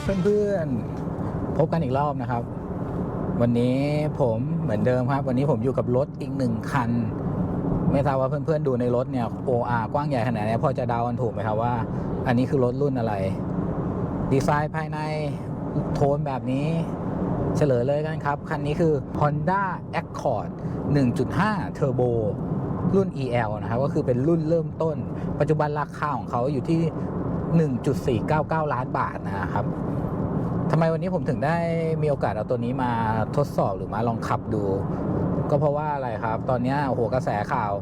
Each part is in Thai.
ับเพื่อนๆ พบกันอีกรอบนะครับ วันนี้ผมเหมือนเดิมครับ วันนี้ผมอยู่กับรถอีกหนึ่งคัน ไม่ทราบว่าเพื่อนๆดูในรถเนี่ย OR กว้างใหญ่ขนาดไหนพอจะเดากันถูกไหมครับว่า อันนี้คือรถรุ่นอะไร ดีไซน์ภายในโทนแบบนี้ เฉลยเลยกันครับ คันนี้คือ Honda Accord 1.5 Turbo รุ่น EL นะครับ ก็คือเป็นรุ่นเริ่มต้น ปัจจุบันราคาของเขาอยู่ที่ 1.499 ล้านบาทนะครับทำไมวันนี้ผมถึงได้มีโอกาสเอาตัวนี้มาทดสอบหรือมาลองขับดู ก็เพราะว่าอะไรครับ ตอนนี้โอ้โหกระแสข่าว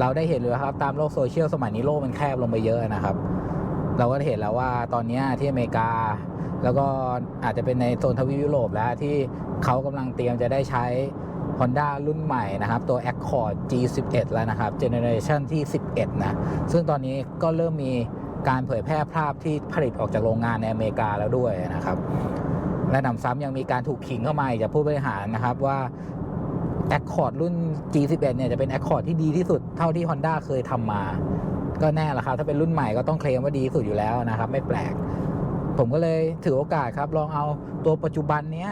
เราได้เห็นเลยครับ ตามโลกโซเชียลสมัยนี้โลกมันแคบลงไปเยอะนะครับ เราก็เห็นแล้วว่าตอนนี้ที่อเมริกา แล้วก็อาจจะเป็นในโซนทวีปยุโรปแล้วที่เขากำลังเตรียมจะได้ใช้ Honda รุ่นใหม่นะครับ ตัว Accord G11 แล้วนะครับเจเนอเรชันที่ 11 นะ ซึ่งตอนนี้ก็เริ่มมี การเผยแพร่ภาพที่ผลิตออกจากโรงงานในอเมริกาแล้วด้วยนะครับ และนำซ้ำยังมีการถูกขิงเข้ามาจากผู้บริหารนะครับว่า Accord รุ่น G11 เนี่ยจะเป็น Accord ที่ดีที่สุดเท่าที่ Honda เคยทำมา ก็แน่ละครับ ถ้าเป็นรุ่นใหม่ก็ต้องเคลมว่าดีที่สุดอยู่แล้วนะครับ ไม่แปลก ผมก็เลยถือโอกาสครับ ลองเอาตัวปัจจุบันเนี้ย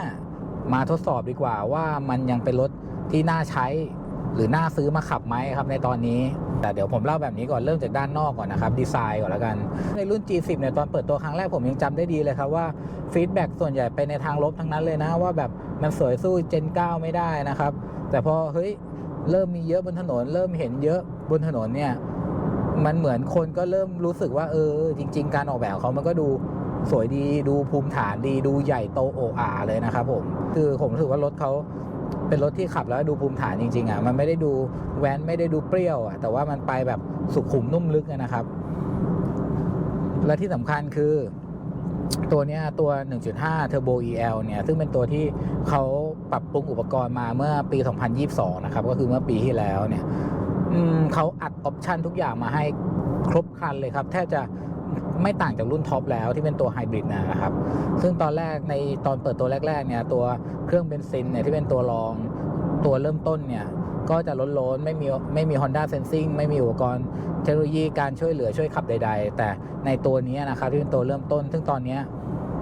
มาทดสอบดีกว่าว่ามันยังเป็นรถที่น่าใช้ หรือน่าซื้อมาขับไหมครับในตอนนี้ แต่เดี๋ยวผมเล่าแบบนี้ก่อนเริ่มจากด้านนอกก่อนนะครับดีไซน์ก่อนแล้วกัน ในรุ่น G10 เนี่ยตอนเปิดตัวครั้งแรกผมยังจำได้ดีเลยครับว่าฟีดแบ็ส่วนใหญ่ไปในทางลบทั้งนั้นเลยนะว่าแบบมันสวยสู้ Gen 9 ไม่ได้นะครับ แต่พอเฮ้ยเริ่มมีเยอะบนถนน เริ่มเห็นเยอะบนถนนเนี่ยมันเหมือนคนก็เริ่มรู้สึกว่าเออ จริง ๆ การออกแบบเขามันก็ดูสวยดีดูภูมิฐานดีดูใหญ่โตโออาเลยนะครับผม คือผมรู้สึกว่ารถเขา เป็นรถที่ขับแล้วดูภูมิฐานจริงๆอะมันไม่ได้ดูแว้นไม่ได้ดูเปรี้ยวอะแต่ว่ามันไปแบบสุขุมนุ่มลึกนะครับ และที่สำคัญคือตัวเนี้ยตัว 1.5 Turbo EL เนี่ย ซึ่งเป็นตัวที่เขาปรับปรุงอุปกรณ์มาเมื่อปี 2022 นะครับ ก็คือเมื่อปีที่แล้วเนี่ยเขาอัดออปชันทุกอย่างมาให้ครบครันเลยครับ แทบจะ ไม่ต่างจากรุ่นท็อปแล้วที่เป็นตัวไฮบริดนะครับ ซึ่งตอนแรกในตอนเปิดตัวแรกๆเนี่ยตัวเครื่องเบนซินเนี่ยที่เป็นตัวรองตัวเริ่มต้นเนี่ยก็จะล้นๆไม่มีไม่มี Honda Sensing ไม่มีอุปกรณ์เทคโนโลยีการช่วยเหลือช่วยขับใด ๆ แต่ในตัวนี้นะครับที่เป็นตัวเริ่มต้น ซึ่งตอนนี้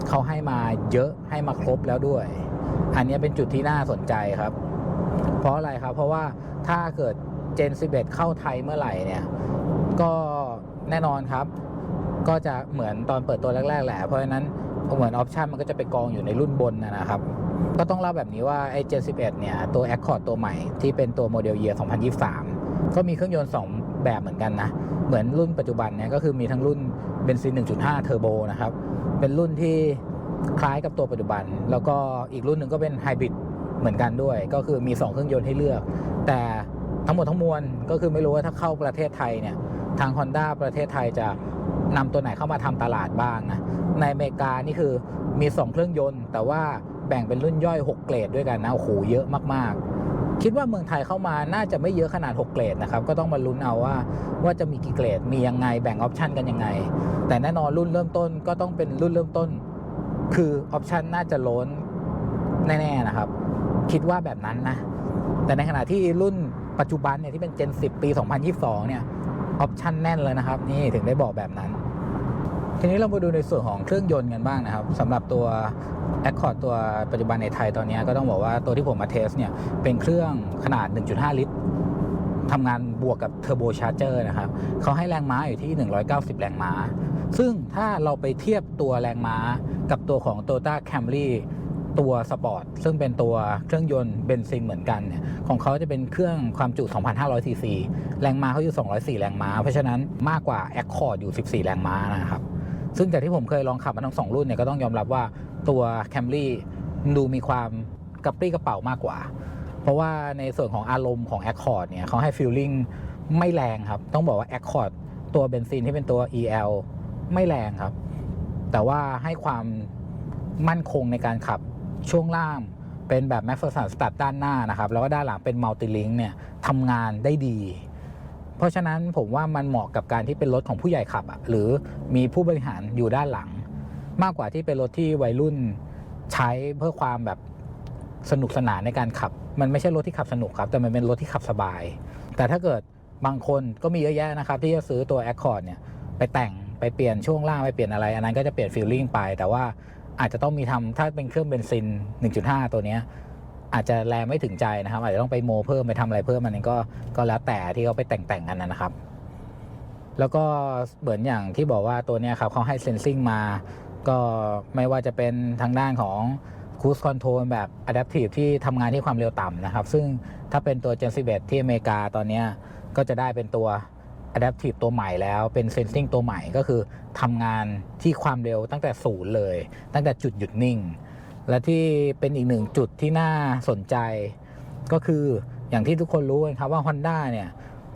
เขาให้มาเยอะให้มาครบแล้วด้วย อันนี้เป็นจุดที่น่าสนใจครับ เพราะอะไรครับ เพราะว่าถ้าเกิด Gen 11 เข้าไทยเมื่อไหร่เนี่ย ก็แน่นอนครับ ก็จะเหมือนตอนเปิดตัวแรกๆแหละ เพราะฉะนั้นเหมือนออปชันมันก็จะไปกองอยู่ในรุ่นบนนะครับ ก็ต้องเล่าแบบนี้ว่าไอ้ Gen 11เนี่ยตัว Accord ตัวใหม่ที่เป็นตัวโมเดลเยียร์2023 ก็มีเครื่องยนต์ 2 แบบเหมือนกันนะ เหมือนรุ่นปัจจุบันเนี่ยก็คือมีทั้งรุ่นเบนซิน 1.5 เทอร์โบนะครับ เป็นรุ่นที่คล้ายกับตัวปัจจุบัน แล้วก็อีกรุ่นหนึ่งก็เป็นไฮบริดเหมือนกันด้วย ก็คือมี 2 เครื่องยนต์ให้เลือก แต่ทั้งหมดทั้งมวลก็คือไม่รู้ว่าถ้าเข้าประเทศไทยเนี่ยทาง Honda ประเทศไทยจะ นำตัวไหนเข้ามาทำตลาดบ้างนะในอเมริกานี่คือมี 2 เครื่องยนต์ แต่ว่าแบ่งเป็นรุ่นย่อย 6 เกรดด้วยกันนะโอ้โหเยอะมากๆ คิดว่าเมืองไทยเข้ามาน่าจะไม่เยอะขนาด 6 เกรดนะครับ ก็ต้องมาลุ้นเอาว่าว่าจะมีกี่เกรดมียังไงแบ่งออปชันกันยังไง แต่แน่นอนรุ่นเริ่มต้นก็ต้องเป็นรุ่นเริ่มต้น คือออปชันน่าจะล้นแน่ๆนะครับ คิดว่าแบบนั้นนะแต่ในขณะที่รุ่นปัจจุบันเนี่ยที่เป็น Gen 10 ปี 2022 เนี่ย ออปชันแน่นเลยนะครับ นี่ถึงได้บอกแบบนั้น ทีนี้เรามาดูในส่วนของเครื่องยนต์กันบ้างนะครับสำหรับตัว Accord ตัวปัจจุบันในไทยตอนนี้ก็ต้องบอกว่าตัวที่ผมมาเทสเนี่ยเป็นเครื่องขนาด 1.5 ลิตรทำงานบวกกับเทอร์โบชาร์เจอร์นะครับเขาให้แรงม้าอยู่ที่ 190 แรงม้า ซึ่งถ้าเราไปเทียบตัวแรงม้ากับตัวของ Toyota Camry ตัวสปอร์ตซึ่งเป็นตัวเครื่องยนต์เบนซินเหมือนกันเนี่ยของเขาจะเป็นเครื่องความจุ 2,500ซีซีแรงม้าเขาอยู่ 204 แรงม้า เพราะฉะนั้นมากกว่า Accord อยู่ 14 แรงม้านะครับ ซึ่งจากที่ผมเคยลองขับมาทั้งสองรุ่นเนี่ยก็ต้องยอมรับว่าตัว Camry ดูมีความกระปรี้กระเป๋ามากกว่า เพราะว่าในส่วนของอารมณ์ของ Accord เนี่ยเขาให้ฟีลลิ่งไม่แรงครับ ต้องบอกว่า Accord ตัวเบนซินที่เป็นตัว EL ไม่แรงครับ แต่ว่าให้ความมั่นคงในการขับ ช่วงล่างเป็นแบบ m a x ฟ e r s o n สตัดด้านหน้านะครับแล้วก็ด้านหลังเป็นมัลติลิงเนี่ยทำงานได้ดี เพราะฉะนั้นผมว่ามันเหมาะกับการที่เป็นรถของผู้ใหญ่ขับอะหรือมีผู้บริหารอยู่ด้านหลัง มากกว่าที่เป็นรถที่วัยรุ่นใช้เพื่อความแบบสนุกสนานในการขับ มันไม่ใช่รถที่ขับสนุกครับ แต่มันเป็นรถที่ขับสบาย แต่ถ้าเกิดบางคนก็มีเยอะแยะนะครับ ที่จะซื้อตัว Accord เนี่ยไปแต่งไปเปลี่ยนช่วงล่างไปเปลี่ยนอะไร อันนั้นก็จะเปลี่ยนฟีลลิ่งไป แต่ว่า อาจจะต้องมีทำถ้าเป็นเครื่องเบนซิน 1.5 ตัวเนี้ยอาจจะแรงไม่ถึงใจนะครับ อาจจะต้องไปโมเพิ่มไปทำอะไรเพิ่มอันก็ก็แล้วแต่ที่เขาไปแต่งๆกันนะครับ แล้วก็เหมือนอย่างที่บอกว่าตัวเนี้ยครับเขาให้เซนซิงมาก็ไม่ว่าจะเป็นทางด้านของ Cruise Control แบบ Adaptive ที่ทำงานที่ความเร็วต่ำนะครับ ซึ่งถ้าเป็นตัว Gen 11 ที่อเมริกาตอนเนี้ก็จะได้เป็นตัว Adaptive ตัวใหม่แล้วเป็น Sensing ตัวใหม่ก็คือ ทำงานที่ความเร็วตั้งแต่ศูนย์เลย ตั้งแต่จุดหยุดนิ่ง และที่เป็นอีกหนึ่งจุดที่น่าสนใจ ก็คืออย่างที่ทุกคนรู้กันครับว่า Honda เนี่ย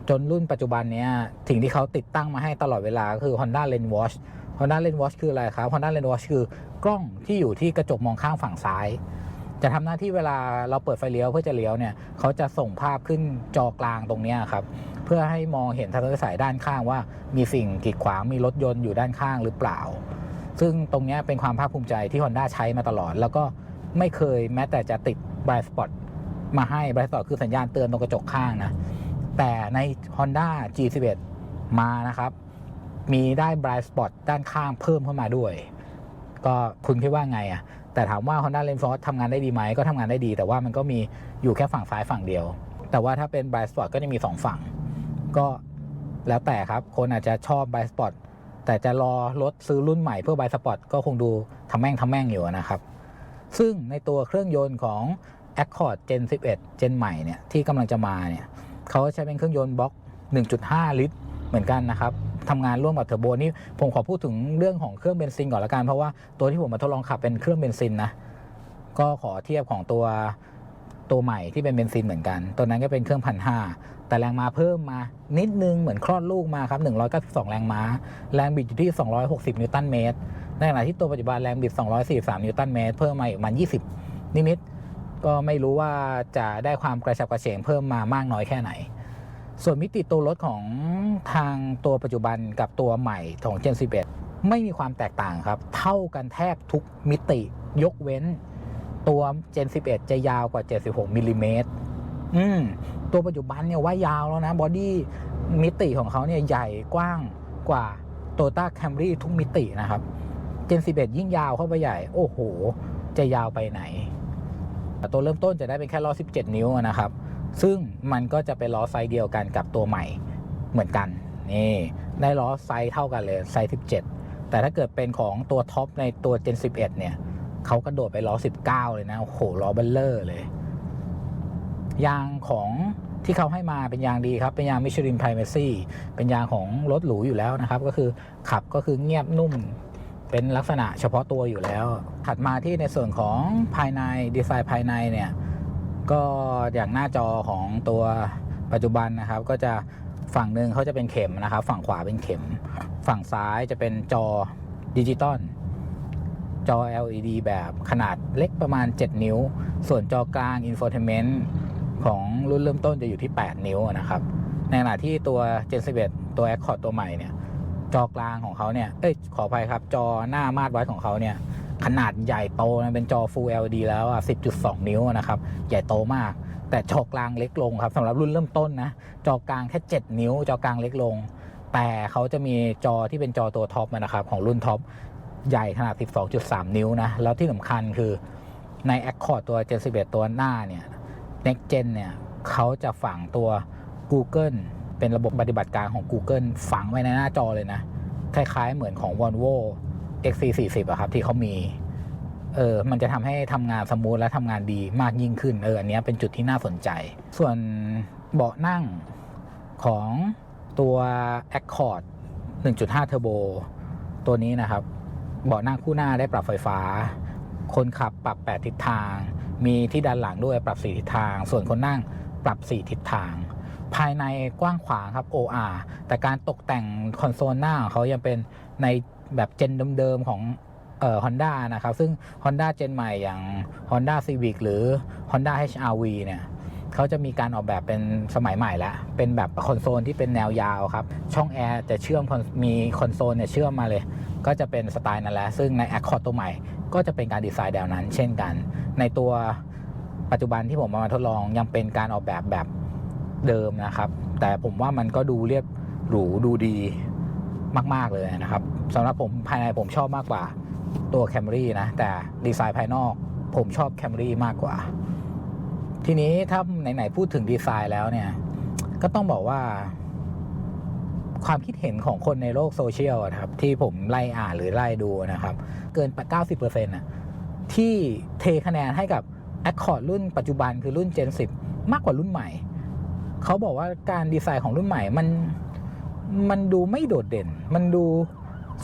จนรุ่นปัจจุบันเนี้ยสิ่งที่เขาติดตั้งมาให้ตลอดเวลาก็คือ Honda Lane Watch Honda Lane Watch คืออะไรครับ Honda Lane Watch คือกล้องที่อยู่ที่กระจกมองข้างฝั่งซ้าย จะทำหน้าที่เวลาเราเปิดไฟเลี้ยวเพื่อจะเลี้ยวเนี่ยเขาจะส่งภาพขึ้นจอกลางตรงนี้ครับ พื่อให้มองเห็นถนนสายด้านข้างว่า มีสิ่งกีดขวางมีรถยนต์อยู่ด้านข้างหรือเปล่า ซึ่งตรงนี้เป็นความภาคภูมิใจที่ Honda ใช้มาตลอด แล้วก็ไม่เคยแม้แต่จะติด Blind Spot มาให้ Blind Spot คือสัญญาณเตือนตรงกระจกข้างนะ แต่ใน Honda G11 มานะครับ มีได้ Blind Spot ด้านข้างเพิ่มเข้ามาด้วย ก็คุณคิดว่าไงอะ่ะแต่ถามว่า Honda Lane Force ทำงานได้ดีไหมก็ทำงานได้ดี แต่ว่ามันก็มีอยู่แค่ฝั่งซ้ายฝั่งเดียว แต่ว่าถ้าเป็น Blind Spot ก็จะมี 2 ฝั่ง ก็แล้วแต่ครับคนอาจจะชอบ Blind Spot แต่จะรอรถซื้อรุ่นใหม่เพื่อ Blind Spot ก็คงดูทำแม่งทำแม่งอยู่นะครับ ซึ่งในตัวเครื่องยนต์ของ Accord Gen 11 Gen ใหม่เนี่ยที่กำลังจะมาเนี่ยเขาใช้เป็นเครื่องยนต์บล็อก 1.5 ลิตร เหมือนกันนะครับทำงานร่วมกับเทอร์โบนี่ผมขอพูดถึงเรื่องของเครื่องเบนซินก่อนละกัน เพราะว่าตัวที่ผมมาทดลองขับเป็นเครื่องเบนซินนะก็ขอเทียบของตัวตัวใหม่ที่เป็นเบนซินเหมือนกัน ตัวนั้นก็เป็นเครื่องพันห้า แต่แรงม้าเพิ่มมา นิดนึงเหมือนคลอดลูกมาครับ192 แรงม้า แรงบิดอยู่ที่ 260 นิวตันเมตร ในขณะที่ตัวปัจจุบันแรงบิด 243 นิวตันเมตร เพิ่มมาอีกประมาณ20 นิดๆ ก็ไม่รู้ว่าจะได้ความกระฉับกระเฉงเพิ่มมามากน้อยแค่ไหน ส่วนมิติตัวรถของทางตัวปัจจุบันกับตัวใหม่ของ Gen 11 ไม่มีความแตกต่างครับ เท่ากันแทบทุกมิติยกเว้น ตัว Gen 11 จะยาวกว่า 76มิลลิเมตร อืมตัวปัจจุบันเนี่ยว่ายาวแล้วนะบอดี้มิติของเขาเนี่ยใหญ่กว้างกว่า Toyota Camry ทุกมิตินะครับ Gen 11 ยิ่งยาวเข้าไปใหญ่ โอ้โห จะยาวไปไหน ตัวเริ่มต้นจะได้เป็นแค่ล้อ 17 นิ้วนะครับ ซึ่งมันก็จะเป็นล้อไซส์เดียวกันกับตัวใหม่เหมือนกัน นี่ได้ล้อไซส์เท่ากันเลยไซส์ 17 แต่ถ้าเกิดเป็นของตัวท็อปในตัว Gen 11 เนี่ยเขากระโดดไปล้อ 19 เลยนะ โอ้โหล้อเบลเลอร์เลย ยางของที่เขาให้มาเป็นยางดีครับ เป็นยางมิชลินไพรเมซี่เป็นยางของรถหรูอยู่แล้วนะครับ ก็คือขับก็คือเงียบนุ่มเป็นลักษณะเฉพาะตัวอยู่แล้ว ถัดมาที่ในส่วนของภายในดีไซน์ภายในเนี่ย ก็อย่างหน้าจอของตัวปัจจุบันนะครับ ก็จะฝั่งหนึ่งเขาจะเป็นเข็มนะครับ ฝั่งขวาเป็นเข็ม ฝั่งซ้ายจะเป็นจอดิจิตอลจอ LED แบบขนาดเล็กประมาณ 7 นิ้ว ส่วนจอกลาง Infotainment ของรุ่นเริ่มต้นจะอยู่ที่ 8 นิ้วนะครับ ในขณะที่ตัว Gen 11 ตัว Accord ตัวใหม่เนี่ย จอกลางของเขาเนี่ย เอ้ย ขออภัยครับ จอหน้ามาตรวัดของเขาเนี่ย ขนาดใหญ่โตนะเป็นจอ Full LED แล้วอะ10.2 นิ้วนะครับ ใหญ่โตมาก แต่จอกลางเล็กลงครับสำหรับรุ่นเริ่มต้นนะ จอกลางแค่ 7 นิ้ว จอกลางเล็กลง แต่เขาจะมีจอที่เป็นจอตัวท็อปนะครับของรุ่นท็อปใหญ่ขนาด 12.3 นิ้วนะ แล้วที่สำคัญคือใน Accord ตัว Gen 11 ตัวหน้าเนี่ย Next Gen เนี่ยเขาจะฝังตัว Google เป็นระบบปฏิบัติการของ Google ฝังไว้ในหน้าจอเลยนะ คล้ายๆเหมือนของ Volvo XC40 อะครับ ที่เขามี เออ มันจะทำให้ทำงานสมูทและทำงานดีมากยิ่งขึ้น เออ อันนี้เป็นจุดที่น่าสนใจ ส่วนเบาะนั่งของตัว Accord 1.5 Turbo ตัวนี้นะครับ เบาะนั่งคู่หน้าได้ปรับไฟฟ้า คนขับปรับ 8 ทิศทาง มีที่ด้านหลังด้วยปรับ4ทิศทาง ส่วนคนนั่งปรับ 4 ทิศทาง ภายในกว้างขวางครับ OR แต่การตกแต่งคอนโซลหน้าของเขายังเป็นในแบบเจนเดิมๆของเอ่อ Honda นะครับ ซึ่ง Honda เจนใหม่อย่าง Honda Civic หรือ Honda HRV เนี่ยเขาจะมีการออกแบบเป็นสมัยใหม่แล้ว เป็นแบบคอนโซลที่เป็นแนวยาวครับ ช่องแอร์จะเชื่อมมีคอนโซลเนี่ยเชื่อมมาเลย ก็จะเป็นสไตล์นั้นแหละ ซึ่งใน Accord ตัวใหม่ ก็จะเป็นการดีไซน์แนวนั้น เช่นกัน ในตัวปัจจุบันที่ผมมาทดลองยังเป็นการออกแบบแบบเดิมนะครับ แต่ผมว่ามันก็ดูเรียบหรูดูดีมาก ๆ เลยนะครับสำหรับผมภายในผมชอบมากกว่าตัว Camry นะ แต่ดีไซน์ภายนอกผมชอบ Camry มากกว่า ทีนี้ถ้าไหน ๆ พูดถึงดีไซน์แล้วเนี่ย ก็ต้องบอกว่า ความคิดเห็นของคนในโลกโซเชียลครับที่ผมไล่อ่านหรือไล่ดูนะครับ เกิน 90%น่ะที่เทคะแนนให้กับ Accord รุ่นปัจจุบันคือรุ่น Gen 10 มากกว่ารุ่นใหม่ เขาบอกว่าการดีไซน์ของรุ่นใหม่มันมันดูไม่โดดเด่น มันดู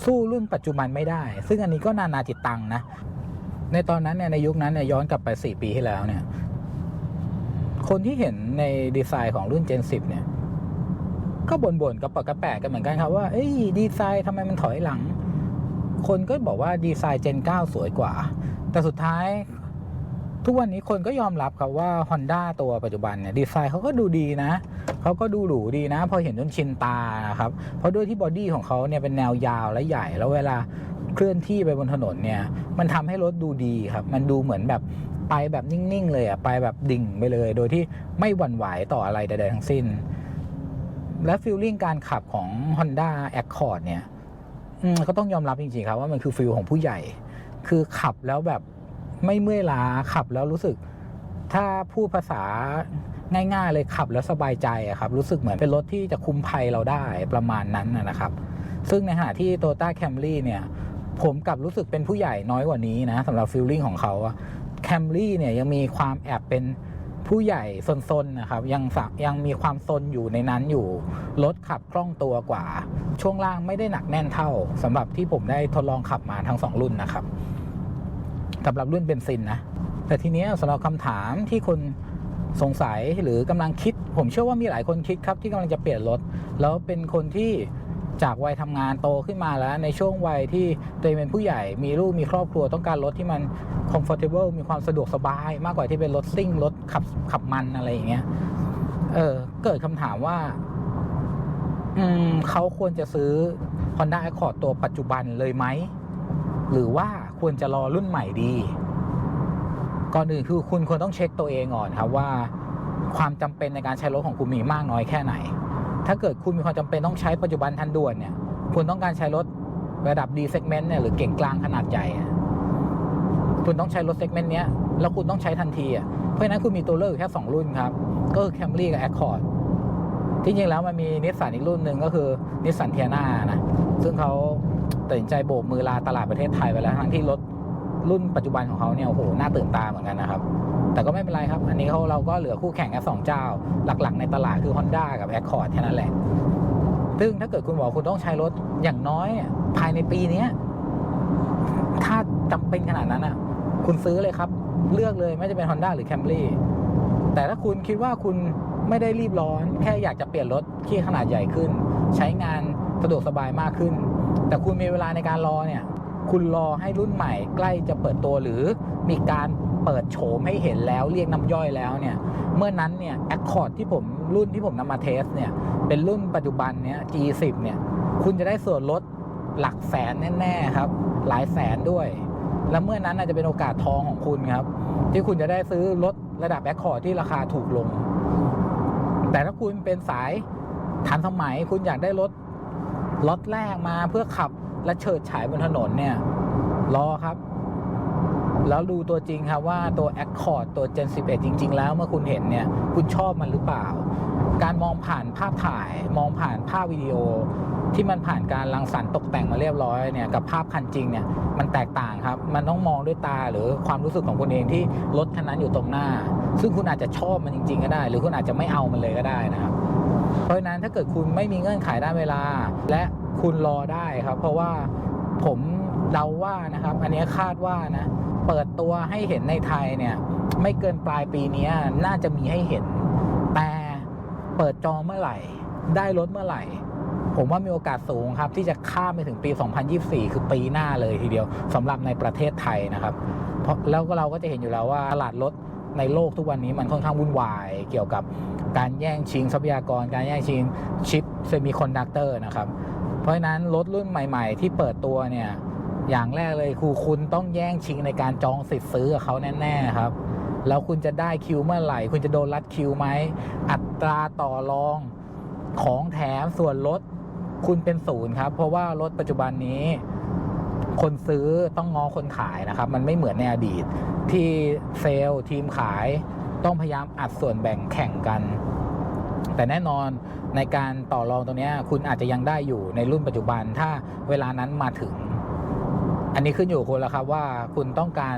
สู้รุ่นปัจจุบันไม่ได้ ซึ่งอันนี้ก็นานาจิตตังนะ ในตอนนั้นเนี่ยในยุคนั้นเนี่ยย้อนกลับไป 4 ปีที่แล้วเนี่ย คนที่เห็นในดีไซน์ของรุ่น Gen 10 เนี่ย ก็บ่นๆกับปากกระแปะกันเหมือนกันครับว่าเอ้ยดีไซน์ทำไมมันถอยหลัง คนก็บอกว่าดีไซน์ Gen 9 สวยกว่า แต่สุดท้าย ทุกวันนี้คนก็ยอมรับครับว่า Honda ตัวปัจจุบันเนี่ยดีไซน์เขาก็ดูดีนะเขาก็ดูหรูดีนะ พอเห็นจนชินตานะครับ เพราะด้วยที่บอดี้ของเขาเนี่ยเป็นแนวยาวและใหญ่แล้วเวลาเคลื่อนที่ไปบนถนนเนี่ย มันทำให้รถดูดีครับ มันดูเหมือนแบบไปแบบนิ่งๆ เลยอะไปแบบดิ่งไปเลย โดยที่ไม่หวั่นไหวต่ออะไรใดๆทั้งสิ้น และฟีลลิ่งการขับของ Honda Accord เนี่ยก็ต้องยอมรับจริงๆครับว่ามันคือฟีลของผู้ใหญ่ คือขับแล้วแบบไม่เมื่อยล้าขับแล้วรู้สึก ถ้าพูดภาษาง่ายๆเลยขับแล้วสบายใจอะครับ รู้สึกเหมือนเป็นรถที่จะคุมภัยเราได้ประมาณนั้นนะครับ ซึ่งในขณะที่ Toyota Camry เนี่ย ผมกลับรู้สึกเป็นผู้ใหญ่น้อยกว่านี้นะสำหรับฟีลลิ่งของเขาอะ Camry เนี่ยยังมีความแอบเป็น ผู้ใหญ่ซนๆนะครับยังสักยังมีความซนอยู่ในนั้นอยู่รถขับคล่องตัวกว่า ช่วงล่างไม่ได้หนักแน่นเท่าสำหรับที่ผมได้ทดลองขับมาทั้งสองรุ่นนะครับสำหรับรุ่นเบนซินนะแต่ทีเนี้ยสำหรับคำถามที่คนสงสัยหรือกำลังคิด ผมเชื่อว่ามีหลายคนคิดครับที่กำลังจะเปลี่ยนรถ แล้วเป็นคนที่ จากวัยทำงานโตขึ้นมาแล้ว ในช่วงวัยที่ตัวเองเป็นผู้ใหญ่มีลูกมีครอบครัวต้องการรถที่มัน comfortable มีความสะดวกสบาย มากกว่าที่เป็นรถซิ่งรถขับขับมันอะไรอย่างเงี้ยเออเกิดคำถามว่า อืมเขาควรจะซื้อ Honda Accord ตัวปัจจุบันเลยไหม หรือว่าควรจะรอรุ่นใหม่ดี ก่อนอื่นคือคุณควรต้องเช็คตัวเองก่อนครับว่า ความจำเป็นในการใช้รถของคุณมีมากน้อยแค่ไหน ถ้าเกิดคุณมีความจำเป็นต้องใช้ปัจจุบันทันด่วนเนี่ย คุณต้องการใช้รถระดับ D segment เนี่ยหรือเก่งกลางขนาดใหญ่คุณต้องใช้รถ segment เนี้ยแล้วคุณต้องใช้ทันทีอะเพราะฉะนั้นคุณมีตัวเลือกอยู่แค่ 2 รุ่นครับ ก็คือ Camry กับ Accord ที่จริงแล้วมันมีนิสสันอีกรุ่นหนึ่งก็คือนิสสันเทียนานะ ซึ่งเขาตัดสินใจโบกมือลาตลาดประเทศไทยไปแล้วทั้งที่รถ รุ่นปัจจุบันของเขาเนี่ยโอ้โหน่าตื่นตาเหมือนกันนะครับ แต่ก็ไม่เป็นไรครับ อันนี้เขาเราก็เหลือคู่แข่งแค่สองเจ้า หลักๆ ในตลาดคือ Honda กับ Accord แค่นั้นแหละ ซึ่งถ้าเกิดคุณบอกคุณต้องใช้รถอย่างน้อยภายในปีนี้ถ้าจำเป็นขนาดนั้นอะ คุณซื้อเลยครับ เลือกเลยไม่จะเป็น Honda หรือ Camry แต่ถ้าคุณคิดว่าคุณไม่ได้รีบร้อน แค่อยากจะเปลี่ยนรถที่ขนาดใหญ่ขึ้น ใช้งานสะดวกสบายมากขึ้น แต่คุณมีเวลาในการรอเนี่ย คุณรอให้รุ่นใหม่ใกล้จะเปิดตัวหรือมีการเปิดโฉมให้เห็นแล้วเรียกน้ำย่อยแล้วเนี่ย เมื่อนั้นเนี่ย Accord ที่ผมรุ่นที่ผมนำมาเทสเนี่ยเป็นรุ่นปัจจุบันเนี่ย G10 เนี่ยคุณจะได้ส่วนลดหลักแสนแน่ๆครับ หลายแสนด้วย และเมื่อนั้นอาจจะเป็นโอกาสทองของคุณครับ ที่คุณจะได้ซื้อรถระดับแอคคอร์ดที่ราคาถูกลง แต่ถ้าคุณเป็นสายทันสมัยคุณอยากได้รถรถแรกมาเพื่อขับ และเฉิดฉายบนถนนเนี่ย รอครับ แล้วดูตัวจริงครับว่าตัว Accord ตัว Gen 11 จริง ๆ แล้วเมื่อคุณเห็นเนี่ย คุณชอบมันหรือเปล่า การมองผ่านภาพถ่ายมองผ่านภาพวิดีโอ ที่มันผ่านการรังสรรค์ตกแต่งมาเรียบร้อยเนี่ยกับภาพคันจริงเนี่ยมันแตกต่างครับ มันต้องมองด้วยตาหรือความรู้สึกของคุณเองที่รถคันนั้นอยู่ตรงหน้า ซึ่งคุณอาจจะชอบมันจริง ๆ ก็ได้ หรือคุณอาจจะไม่เอามันเลยก็ได้นะครับ เพราะฉะนั้นถ้าเกิดคุณไม่มีเงื่อนไขด้านเวลา และ คุณรอได้ครับ เพราะว่าผมเดาว่านะครับ อันนี้คาดว่านะ เปิดตัวให้เห็นในไทยเนี่ย ไม่เกินปลายปีนี้น่าจะมีให้เห็น แต่เปิดจองเมื่อไหร่ ได้รถเมื่อไหร่ ผมว่ามีโอกาสสูงครับ ที่จะข้ามไปถึงปี 2024 คือปีหน้าเลยทีเดียวสำหรับในประเทศไทยนะครับ เพราะแล้วก็เราก็จะเห็นอยู่แล้วว่าตลาดรถในโลกทุกวันนี้มันค่อนข้างวุ่นวาย เกี่ยวกับการแย่งชิงทรัพยากร การแย่งชิงชิปเซมิคอนดักเตอร์นะครับ ราะฉะนั้นรถรุ่นใหม่ ๆ ที่เปิดตัวเนี่ย อย่างแรกเลยคือคุณต้องแย่งชิงในการจองสิทธิ์ซื้อเขาแน่ๆครับ แล้วคุณจะได้คิวเมื่อไหร่ คุณจะโดนรัดคิวไหม อัตราต่อรองของแถมส่วนลดคุณเป็นศูนย์ครับ เพราะว่ารถปัจจุบันนี้ คนซื้อต้องงอคนขายนะครับ มันไม่เหมือนในอดีต ที่เซลล์ทีมขายต้องพยายามอัดส่วนแบ่งแข่งกัน แต่แน่นอนในการต่อรองตรงนี้คุณอาจจะยังได้อยู่ในรุ่นปัจจุบัน ถ้าเวลานั้นมาถึง อันนี้ขึ้นอยู่คุณแล้วครับว่าคุณต้องการ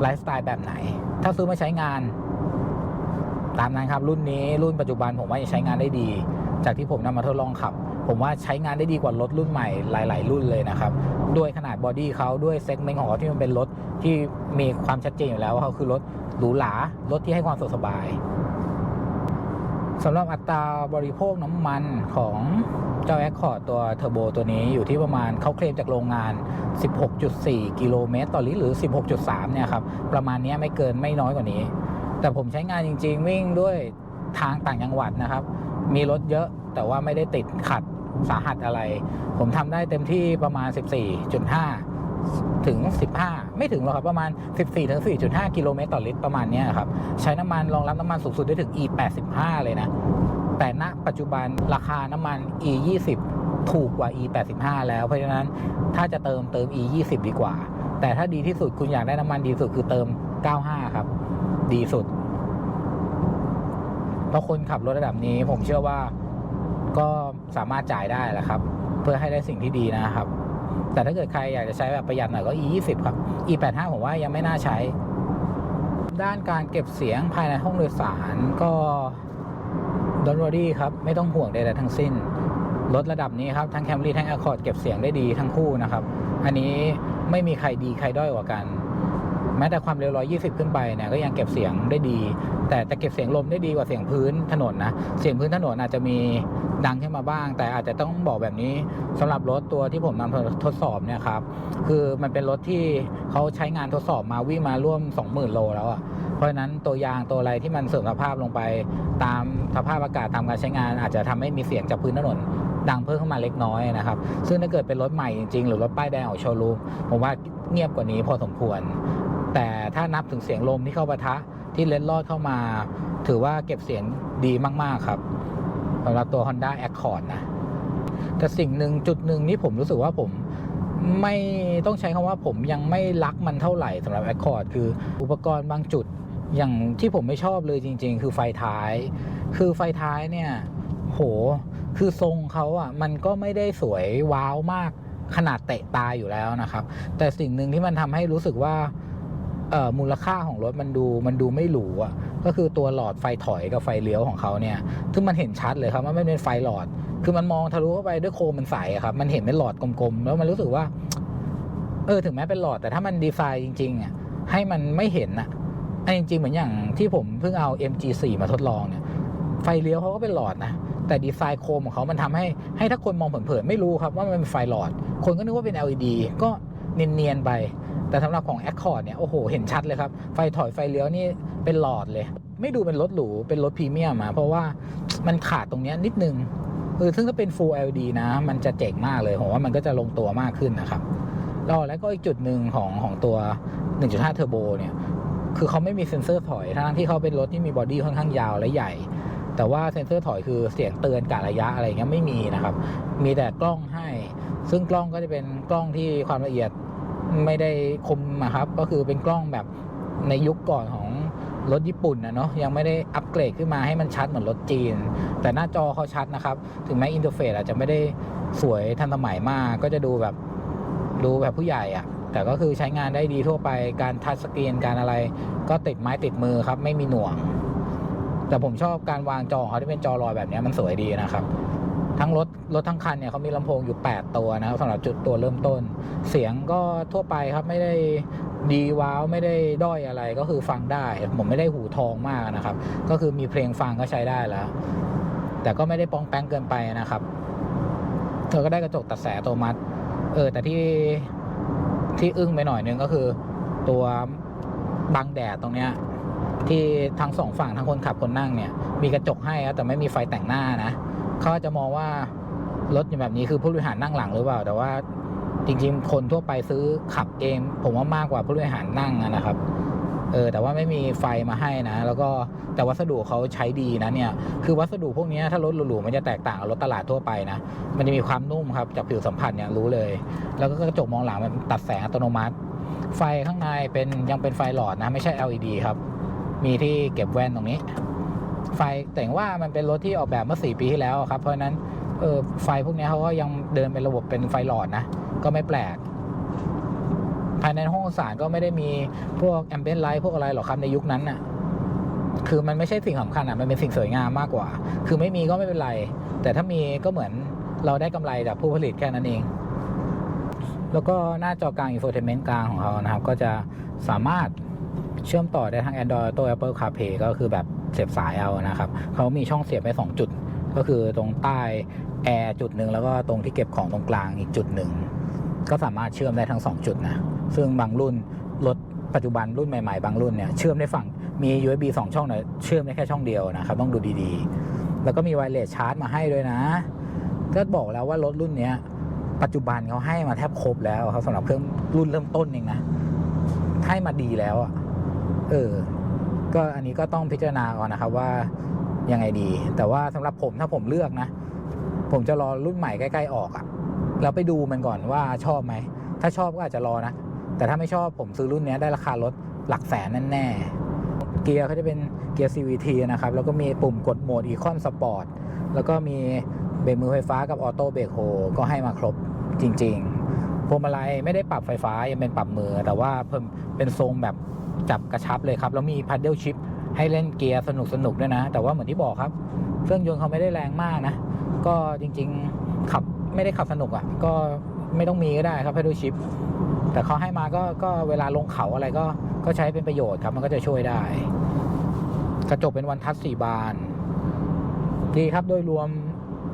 ไลฟ์สไตล์แบบไหน ถ้าซื้อมาใช้งาน ตามนั้นครับ รุ่นนี้รุ่นปัจจุบันผมว่าจะใช้งานได้ดี จากที่ผมนำมาทดลองขับ ผมว่าใช้งานได้ดีกว่ารถรุ่นใหม่หลาย ๆ รุ่นเลยนะครับด้วยขนาดบอดี้เขาด้วยเซกเมนต์ของเขาที่มันเป็นรถที่มีความชัดเจนอยู่แล้วว่าเขาคือรถหรูหรารถที่ให้ความสะดวกสบาย สำหรับอัตราบริโภคน้ำมันของเจ้า Accord ตัวเทอร์โบตัวนี้อยู่ที่ประมาณเขาเคลมจากโรงงาน 16.4 กิโลเมตรต่อลิตรหรือ 16.3 เนี่ยครับ ประมาณนี้ไม่เกินไม่น้อยกว่านี้ แต่ผมใช้งานจริง ๆ วิ่งด้วยทางต่างจังหวัดนะครับ มีรถเยอะแต่ว่าไม่ได้ติดขัดสาหัสอะไร ผมทำได้เต็มที่ประมาณ 14.5 ถึง 15 ไม่ถึงหรอกครับประมาณ 14ถึง4.5 กิโลเมตรต่อลิตรประมาณนี้ครับ ใช้น้ำมันรองรับน้ำมันสูงสุดได้ถึง E 85 เลยนะ แต่ณปัจจุบันราคาน้ำมัน E 20 ถูกกว่า E 85 แล้วเพราะฉะนั้นถ้าจะเติมเติม E 20 ดีกว่า แต่ถ้าดีที่สุดคุณอยากได้น้ำมันดีสุดคือเติม 95 ครับ ดีสุด เพราะคนขับรถระดับนี้ผมเชื่อว่าก็สามารถจ่ายได้แหละครับ เพื่อให้ได้สิ่งที่ดีนะครับ แต่ถ้าเกิดใครอยากจะใช้แบบประหยัดหน่อยก็ e 2 0ครับ e 8 5ผมว่ายังไม่น่าใช้ ด้านการเก็บเสียงภายในห้องโดยสารก็ดอนวอรี่ครับ ไม่ต้องห่วงใดๆทั้งสิ้นรถระดับนี้ครับ ทั้งแคมรี่ทั้ง Accord เก็บเสียงได้ดีทั้งคู่นะครับ อันนี้ไม่มีใครดีใครด้อยกว่ากัน แม้แต่ความเร็ว 120 ขึ้นไปเนี่ยก็ยังเก็บเสียงได้ดี แต่จะเก็บเสียงลมได้ดีกว่าเสียงพื้นถนนนะ เสียงพื้นถนนอาจจะมี ดังขึ้นมาบ้าง แต่อาจจะต้องบอกแบบนี้สำหรับรถตัวที่ผมนำทดสอบเนี่ยครับคือมันเป็นรถที่เขาใช้งานทดสอบมาวิ่งมาร่วม 20,000 โลแล้วอะ่ะเพราะฉะนั้นตัวยางตัวอะไรที่มันเสริมสภาพลงไป ตามสภาพอากาศตามการใช้งาน อาจจะทำให้มีเสียงจากพื้นถนนดังเพิ่มขึ้นมาเล็กน้อยนะครับ ซึ่งถ้าเกิดเป็นรถใหม่จริงๆ หรือรถป้ายแดงของโชว์รูมผมว่าเงียบกว่านี้พอสมควร แต่ถ้านับถึงเสียงลมที่เข้าปะทะที่เล็ดลอดเข้ามา ถือว่าเก็บเสียงดีมากๆครับ สำหรับตัว Honda Accord นะ แต่สิ่งหนึ่งจุดหนึ่งที่ผมรู้สึกว่าผมไม่ต้องใช้คำว่าผมยังไม่รักมันเท่าไหร่สำหรับ Accord คืออุปกรณ์บางจุดอย่างที่ผมไม่ชอบเลยจริง ๆ คือไฟท้าย คือไฟท้ายเนี่ย โห คือทรงเขาอะ มันก็ไม่ได้สวยว้าวมากขนาดเตะตาอยู่แล้วนะครับ แต่สิ่งหนึ่งที่มันทำให้รู้สึกว่า มูลค่าของรถมันดูมันดูไม่หรูอะก็คือตัวหลอดไฟถอยกับไฟเลี้ยวของเขาเนี่ยซึ่งมันเห็นชัดเลยครับว่าไม่เป็นไฟหลอด คือมันมองทะลุเข้าไปด้วยโคมมันใสครับมันเห็นเป็นหลอดกลมๆแล้วมันรู้สึกว่า เออถึงแม้เป็นหลอดแต่ถ้ามันดีไซน์จริงๆอะให้มันไม่เห็นอะอันจริงๆเหมือนอย่างที่ผมเพิ่งเอา MG4 มาทดลองเนี่ยไฟเลี้ยวเขาก็เป็นหลอดนะแต่ดีไซน์โคมของเขามันทำให้ให้ถ้าคนมองเผินๆไม่รู้ครับว่ามันเป็นไฟหลอด คนก็นึกว่าเป็น LED ก็เนียนๆไป แต่สำหรับของ Accord เนี่ยโอ้โหเห็นชัดเลยครับ ไฟถอยไฟเลี้ยวนี่เป็นหลอดเลย ไม่ดูเป็นรถหรูเป็นรถพรีเมียมอะเพราะว่ามันขาดตรงนี้นิดนึงเออซึ่งถ้าเป็น Full LED นะ มันจะเจ๋งมากเลยผมว่ามันก็จะลงตัวมากขึ้นนะครับแล้วแล้วก็อีกจุดหนึ่งของของตัว 1.5 เทอร์โบเนี่ยคือเขาไม่มีเซ็นเซอร์ถอยทั้งที่เขาเป็นรถที่มีบอดี้ค่อนข้างยาวและใหญ่ แต่ว่าเซ็นเซอร์ถอยคือเสียงเตือนกะระยะอะไรเงี้ยไม่มีนะครับ มีแต่กล้องให้ ซึ่งกล้องก็จะเป็นกล้องที่ความละเอียด ไม่ได้คมนะครับ ก็คือเป็นกล้องแบบในยุคก่อนของรถญี่ปุ่นนะเนาะยังไม่ได้อัปเกรดขึ้นมาให้มันชัดเหมือนรถจีน แต่หน้าจอเขาชัดนะครับ ถึงแม้อินเทอร์เฟซอาจจะไม่ได้สวยทันสมัยมาก ก็จะดูแบบดูแบบผู้ใหญ่อะแต่ก็คือใช้งานได้ดีทั่วไปการทัชสกรีนการอะไร ก็ติดไม้ติดมือครับ ไม่มีหน่วง แต่ผมชอบการวางจอเขาที่เป็นจอลอยแบบนี้มันสวยดีนะครับ ทั้งรถรถทั้งคันเนี่ยเขามีลำโพงอยู่ 8 ตัวนะครับสำหรับจุดตัวเริ่มต้น เสียงก็ทั่วไปครับไม่ได้ดีว้าวไม่ได้ด้อยอะไรก็คือฟังได้ ผมไม่ได้หูทองมากนะครับ ก็คือมีเพลงฟังก็ใช้ได้แล้ว แต่ก็ไม่ได้ปองแป้งเกินไปนะครับ เธอก็ได้กระจกตัดแสอัตโนมัติ เออ แต่ที่ที่อึ้งไปหน่อยนึงก็คือ ตัวบังแดดตรงเนี้ยที่ทั้งสองฝั่งทั้งคนขับคนนั่งเนี่ย มีกระจกให้แต่ไม่มีไฟแต่งหน้านะ เขาจะมองว่ารถอย่างแบบนี้คือผู้บริหารนั่งหลังหรือเปล่า แต่ว่าจริง ๆ คนทั่วไปซื้อขับเอง ผมว่ามากกว่าผู้บริหารนั่งนะครับเออแต่ว่าไม่มีไฟมาให้นะ แล้วก็แต่วัสดุเขาใช้ดีนะเนี่ย คือวัสดุพวกนี้ถ้ารถหรูๆมันจะแตกต่างกับรถตลาดทั่วไปนะ มันจะมีความนุ่มครับจากผิวสัมผัสเนี่ยรู้เลย แล้วก็กระจกมองหลังมันตัดแสงอัตโนมัติ ไฟข้างในเป็นยังเป็นไฟหลอดนะ ไม่ใช่ LED ครับ มีที่เก็บแว่นตรงนี้ ไฟแต่ว่ามันเป็นรถที่ออกแบบเมื่อ 4 ปีที่แล้วครับ เพราะนั้นเออไฟพวกนี้เขาก็ยังเดินเป็นระบบเป็นไฟหลอดนะ ก็ไม่แปลก ภายในห้องโดยสารก็ไม่ได้มีพวกแอมเบียนไลท์พวกอะไรหรอกครับในยุคนั้นน่ะ คือมันไม่ใช่สิ่งสำคัญอะมันเป็นสิ่งสวยงามมากกว่า คือไม่มีก็ไม่เป็นไร แต่ถ้ามีก็เหมือนเราได้กำไรจากผู้ผลิตแค่นั้นเอง แล้วก็หน้าจอกลางอินโฟเทนเมนต์กลางของเขานะครับ ก็จะสามารถเชื่อมต่อได้ทั้ง Android Auto Apple CarPlay ก็คือแบบ เสียบสายเอานะครับเขามีช่องเสียบไว้สองจุด ก็คือตรงใต้แอร์จุดหนึ่งแล้วก็ตรงที่เก็บของตรงกลางอีกจุดหนึ่งก็สามารถเชื่อมได้ทั้งสองจุดนะซึ่งบางรุ่นรถปัจจุบันรุ่นใหม่ๆ บางรุ่นเนี่ยเชื่อมได้ฝั่งมี USB 2 ช่องเนี่ยเชื่อมได้แค่ช่องเดียวนะครับต้องดูดีๆ แล้วก็มีไวเลสชาร์จมาให้ด้วยนะก็บอกแล้วว่ารถรุ่นเนี้ยปัจจุบันเขาให้มาแทบครบแล้วครับสำหรับเครื่องรุ่นเริ่มต้นเองนะให้มาดีแล้วอะเออ ก็อันนี้ก็ต้องพิจารณาก่อนนะครับว่ายังไงดี แต่ว่าสำหรับผมถ้าผมเลือกนะ ผมจะรอรุ่นใหม่ใกล้ ๆ ออกอะ่ะแล้วไปดูมันก่อนว่าชอบไหม ถ้าชอบก็อาจจะรอนะ แต่ถ้าไม่ชอบผมซื้อรุ่นนี้ได้ราคารถหลักแสนแน่ๆเกียร์เขาจะเป็นเกียร์ CVT นะครับ แล้วก็มีปุ่มกดโหมด Econ Sport แล้วก็มีเบรกมือไฟฟ้ากับออโต้เบรกโฮก็ให้มาครบจริงๆพวงมาลัยไม่ได้ปรับไฟฟ้ายังเป็นปรับมือ แต่ว่าเพิ่มเป็นทรงแบบ จับกระชับเลยครับ แล้วมีพัดเดิลชิพให้เล่นเกียร์สนุกๆด้วยนะ แต่ว่าเหมือนที่บอกครับ เครื่องยนต์เขาไม่ได้แรงมากนะ ก็จริงๆขับไม่ได้ขับสนุกอะ่ะ ก็ไม่ต้องมีก็ได้ครับพัดเดิลชิพแต่เขาให้มาก็ก็เวลาลงเขาอะไรก็ก็ใช้เป็นประโยชน์ครับ มันก็จะช่วยได้ กระจกเป็นวันทัชสี่บาน ดีครับโดยรวม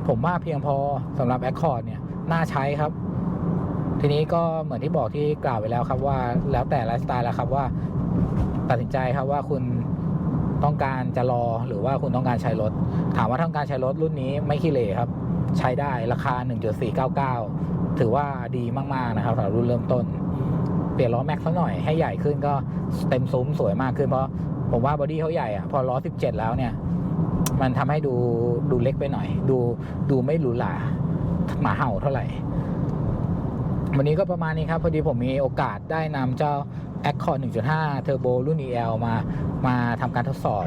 ผมว่าเพียงพอสำหรับ Accord เนี่ย น่าใช้ครับ ทีนี้ก็เหมือนที่บอกที่กล่าวไปแล้วครับว่า แล้วแต่ไลฟ์สไตล์แล้วครับว่า ตัดสินใจครับว่าคุณต้องการจะรอหรือว่าคุณต้องการใช้รถ ถามว่าต้องการใช้รถรุ่นนี้ไม่ขี้เหร่ครับ ใช้ได้ราคา 1.499 ถือว่าดีมาก ๆ นะครับสำหรับรุ่นเริ่มต้น เปลี่ยนล้อแม็กซ์ซะหน่อยให้ใหญ่ขึ้นก็เต็มซุ้มสวยมากขึ้นเพราะผมว่าบอดี้เขาใหญ่อะพอล้อ 17 แล้วเนี่ย มันทำให้ดูดูเล็กไปหน่อย ดูดูไม่หรูหราหมาเห่าเท่าไหร่ วันนี้ก็ประมาณนี้ครับ พอดีผมมีโอกาสได้นำเจ้า Accord 1.5 Turbo รุ่น EL มามาทำการทดสอบ